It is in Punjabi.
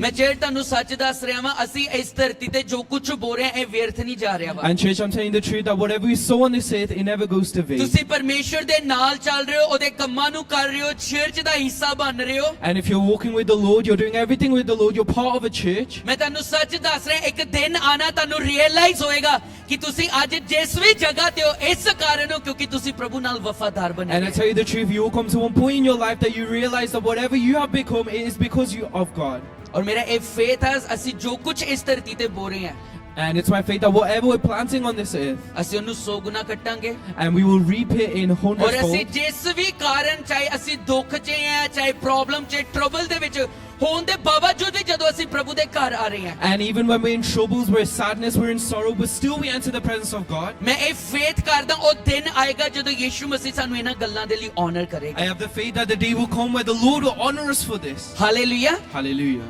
ਮੈਂ ਜੇ ਤੁਹਾਨੂੰ ਸੱਚ ਦੱਸ ਰਿਹਾ ਵਾਂ ਅਸੀਂ ਇਸ ਧਰਤੀ ਤੇ ਜੋ ਕੁਝ ਬੋ ਰਿਹਾ ਹਾਂ ਇਹ ਵਿਅਰਥ ਨਹੀਂ ਜਾ ਰਿਹਾ ਵਾਂ and I'm saying the truth that whatever we sow on this earth it never goes to waste ਤੁਸੀਂ ਪਰਮੇਸ਼ਰ ਦੇ ਨਾਲ ਚੱਲ ਰਹੇ ਹੋ ਉਹਦੇ ਕੰਮਾਂ ਨੂੰ ਕਰ ਰਹੇ ਹੋ ਚਰਚ ਦਾ ਹਿੱਸਾ ਬਣ ਰਹੇ ਹੋ and if you are walking with the lord you are doing everything with the lord you are part of a church ਮੈਂ ਤੁਹਾਨੂੰ ਸੱਚ ਦੱਸ ਰਿਹਾ ਇੱਕ ਦਿਨ ਆਣਾ ਤੁਹਾਨੂੰ ਰੀਅਲਾਈਜ਼ ਹੋਏਗਾ ਕਿ ਤੁਸੀਂ ਅੱਜ ਜਿਸ ਵੀ ਜਗ੍ਹਾ ਤੇ ਹੋ ਇਸ ਕਾਰਨ ਹੋ ਕਿਉਂਕਿ ਤੁਸੀਂ ਪ੍ਰਭੂ ਨਾਲ ਵਫਾਦਾਰ ਬਣੇ and I tell you the truth you come to a point in your life that you realize that whatever you have become it is because you of God और मेरा ये फेथ है And it's my faith that whatever we're planting on this earth, and we will reap it in ਔਰ hundredfold. And even when we're in troubles, we're in sadness, we're in sorrow, but still we enter the presence of God. I have the faith that the day will come where the Lord will honor us for this. Hallelujah. Hallelujah.